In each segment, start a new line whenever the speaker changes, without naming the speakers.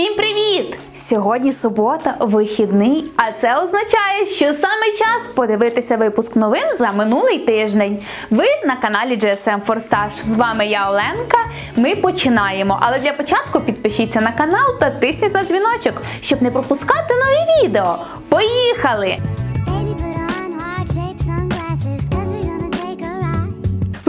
Всім привіт! Сьогодні субота, вихідний, а це означає, що саме час подивитися випуск новин за минулий тиждень. Ви на каналі GSM Форсаж. З вами я Оленка. Ми починаємо. Але для початку підпишіться на канал та тисніть на дзвіночок, щоб не пропускати нові відео. Поїхали!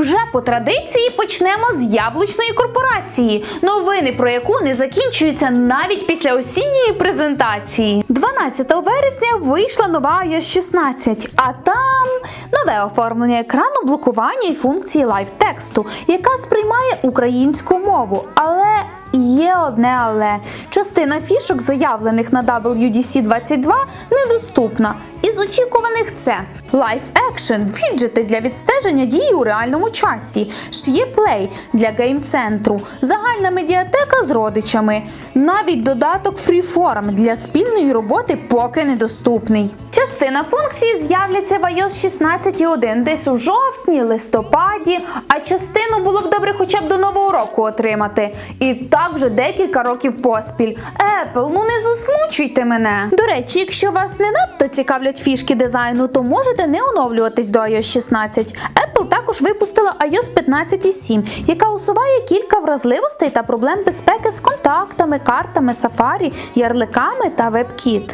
Вже по традиції почнемо з яблучної корпорації, новини про яку не закінчуються навіть після осінньої презентації. 12 вересня вийшла нова iOS 16, а там нове оформлення екрану блокування і функції лайв тексту, яка сприймає українську мову. Але Є одне але частина фішок, заявлених на WDC 22, недоступна. Із очікуваних це Live Action – віджити для відстеження дії у реальному часі, Play для гейм-центру, загальна медіатека з родичами. Навіть додаток Freeform для спільної роботи поки недоступний. Частина функцій з'являться в iOS 16.1 десь у жовтні, листопаді, а частину було б добре хоча б до нового року отримати. І так вже декілька років поспіль. Apple, ну не засмучуйте мене. До речі, якщо вас не надто цікавлять фішки дизайну, то можете не оновлюватись до iOS 16. Apple також випустила iOS 15.7, яка усуває кілька вразливостей та проблем безпеки з контактами, картами, Safari, ярликами та WebKit.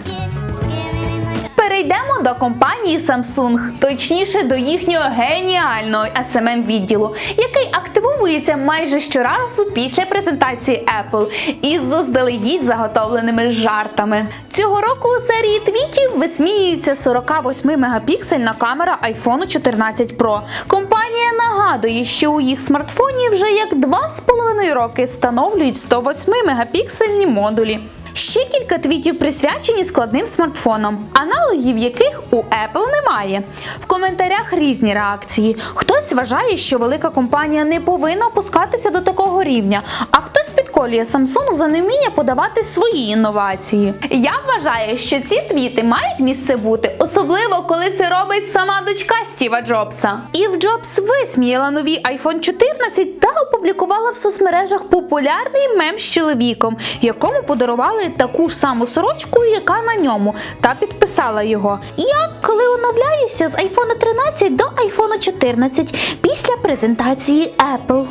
Перейдемо до компанії Samsung, точніше до їхнього геніального smm відділу, який активовується майже щоразу після презентації Apple із заздалегідь заготовленими жартами. Цього року у серії твітів висміюється 48 мегапіксельна камера iPhone 14 Pro. Компанія нагадує, що у їх смартфоні вже як 2,5 роки встановлюють 108 мегапіксельні модулі. Ще кілька твітів присвячені складним смартфонам, аналогів яких у Apple немає. В коментарях різні реакції. Хтось вважає, що велика компанія не повинна опускатися до такого рівня, а хтось підколює Samsung за невміння подавати свої інновації. Я вважаю, що ці твіти мають місце бути, особливо коли це робить сама дочка Стіва Джобса. Ів Джобс висміяла нові iPhone 14 та опублікувала в соцмережах популярний мем з чоловіком, якому подарували таку ж саму сорочку, яка на ньому, та підписала його. Як коли оновляєшся з iPhone 13 до iPhone 14 після презентації Apple.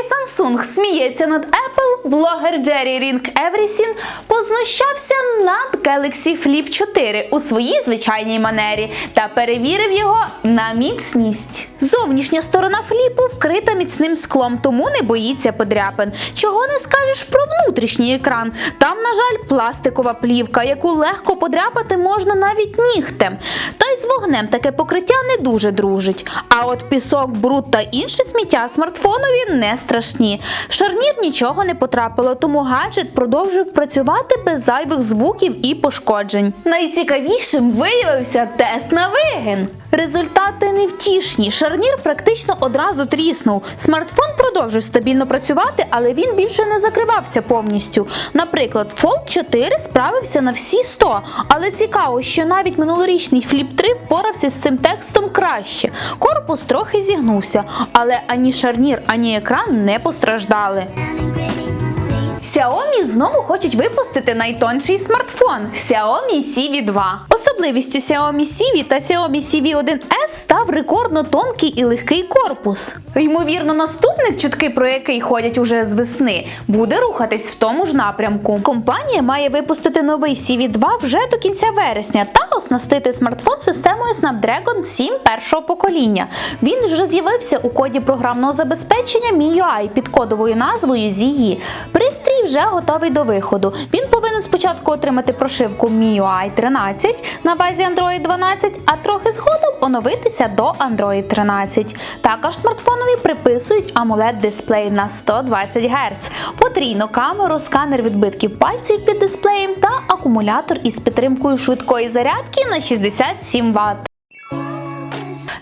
Samsung сміється над Apple, блогер Джері Рінг Еврісін познущався над Galaxy Flip 4 у своїй звичайній манері та перевірив його на міцність. Зовнішня сторона фліпу вкрита міцним склом, тому не боїться подряпин. Чого не скажеш про внутрішній екран? Там, на жаль, пластикова плівка, яку легко подряпати можна навіть нігтем. Та вогнем таке покриття не дуже дружить. А от пісок, бруд та інше сміття смартфонові не страшні. Шарнір нічого не потрапило, тому гаджет продовжив працювати без зайвих звуків і пошкоджень. Найцікавішим виявився тест на вигін. Результати невтішні. Шарнір практично одразу тріснув. Смартфон продовжив стабільно працювати, але він більше не закривався повністю. Наприклад, Fold 4 справився на всі 100, але цікаво, що навіть минулорічний Flip 3 впорався з цим текстом краще. Корпус трохи зігнувся, але ані шарнір, ані екран не постраждали. Xiaomi знову хочуть випустити найтонший смартфон Xiaomi CV 2. Особливістю Xiaomi CV та Xiaomi CV 1S став рекордно тонкий і легкий корпус. Ймовірно, наступник, чутки про який ходять уже з весни, буде рухатись в тому ж напрямку. Компанія має випустити новий CV 2 вже до кінця вересня та оснастити смартфон системою Snapdragon 7 першого покоління. Він вже з'явився у коді програмного забезпечення MIUI під кодовою назвою ZE. Пристрій вже готовий до виходу. Він повинен спочатку отримати прошивку MIUI 13 на базі Android 12, а трохи згодом оновитися до Android 13. Також смартфонові приписують amoled дисплей на 120 Гц, потрійну камеру, сканер відбитків пальців під дисплеєм та акумулятор із підтримкою швидкої зарядки на 67 Вт.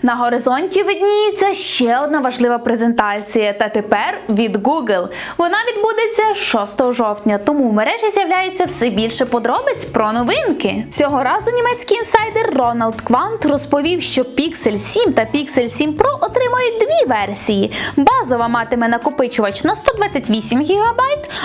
На горизонті видніється ще одна важлива презентація, та тепер від Google. Вона відбудеться 6 жовтня, тому в мережі з'являється все більше подробиць про новинки. Цього разу німецький інсайдер Рональд Квант розповів, що Pixel 7 та Pixel 7 Pro отримають дві версії. Базова матиме накопичувач на 128 ГБ,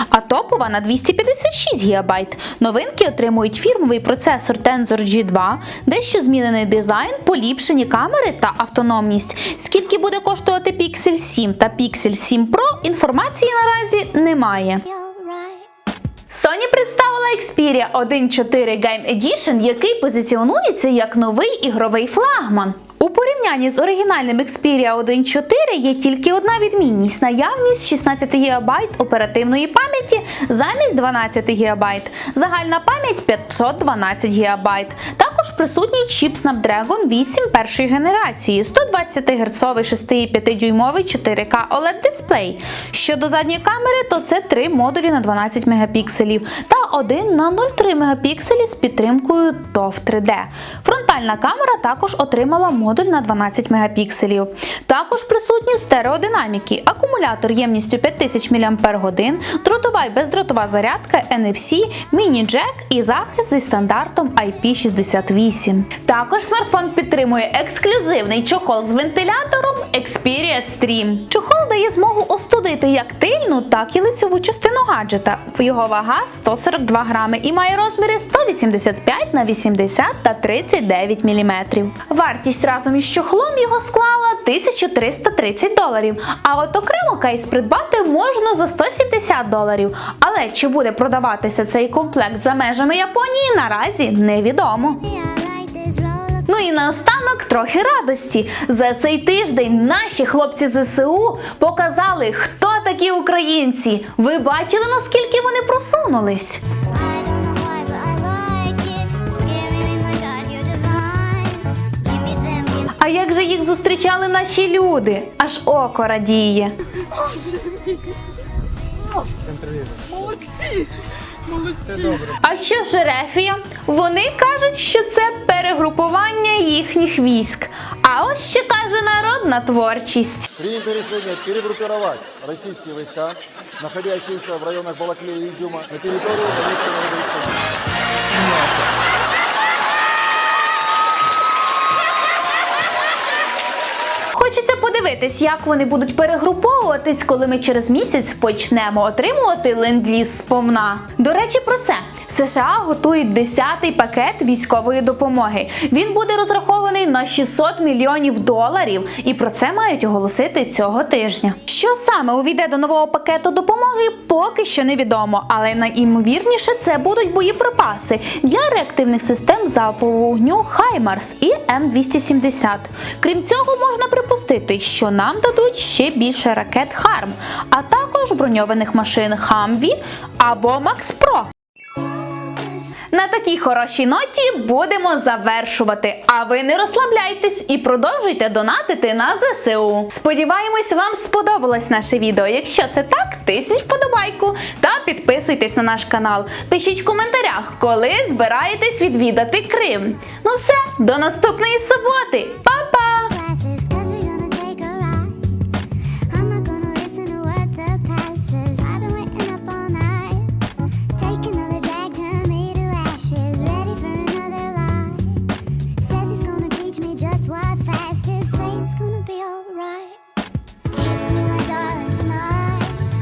а топова на 256 ГБ. Новинки отримують фірмовий процесор Tensor G2, дещо змінений дизайн, поліпшені камери та автономність. Скільки буде коштувати Pixel 7 та Pixel 7 Pro, інформації наразі немає. Sony представила Xperia 1.4 Game Edition, який позиціонується як новий ігровий флагман. У порівнянні з оригінальним Xperia 1.4 є тільки одна відмінність: наявність 16 ГБ оперативної пам'яті замість 12 ГБ, загальна пам'ять 512 ГБ. Також присутній чіп Snapdragon 8 першої генерації, 120 Гц 6,5-дюймовий 4К OLED дисплей. Щодо задньої камери, то це три модулі на 12 мегапікселів та один на 0,3 мегапікселі з підтримкою TOF 3D. Фронтальна камера також отримала модуль на 12 мегапікселів. Також присутні стереодинаміки, акумулятор ємністю 5000 мАч, дротова й бездротова зарядка NFC, міні-джек і захист зі стандартом IP68. Також смартфон підтримує ексклюзивний чохол з вентилятором Xperia Stream. Чохол дає змогу остудити як тильну, так і лицьову частину гаджета. Його вага 142 грами і має розміри 185 на 80 та 39 мм. Вартість разом із чохлом його склала 1330 доларів. А от окремо кейс придбати можна за 170 доларів. Але чи буде продаватися цей комплект за межами Японії, наразі невідомо. Ну і наостанок трохи радості. За цей тиждень наші хлопці ЗСУ показали, хто такі українці. Ви бачили, наскільки вони просунулись? А як же їх зустрічали наші люди? Аж око радіє. Молодці! А що ж Рефія? Вони кажуть, що це перегрупування їхніх військ. А ось що каже народна творчість.
Принято решение перегруппировать российские войска, находящиеся в районах Балаклея и Изюма, на территорию Донецкого революционного.
Хочеться подивитись, як вони будуть перегруповуватись, коли ми через місяць почнемо отримувати ленд-ліз сповна. До речі, про це США готують 10-й пакет військової допомоги. Він буде розрахований на 600 мільйонів доларів, і про це мають оголосити цього тижня. Що саме увійде до нового пакету допомоги, поки що невідомо, але найімовірніше це будуть боєприпаси для реактивних систем залпового вогню Хаймарс і М270. Крім цього, можна припустити, що нам дадуть ще більше ракет Харм, а також броньованих машин Хамві або Макс Про. На такій хорошій ноті будемо завершувати. А ви не розслабляйтесь і продовжуйте донатити на ЗСУ. Сподіваємось, вам сподобалось наше відео. Якщо це так, тисніть вподобайку та підписуйтесь на наш канал. Пишіть в коментарях, коли збираєтесь відвідати Крим. Ну все, до наступної суботи. Па-па!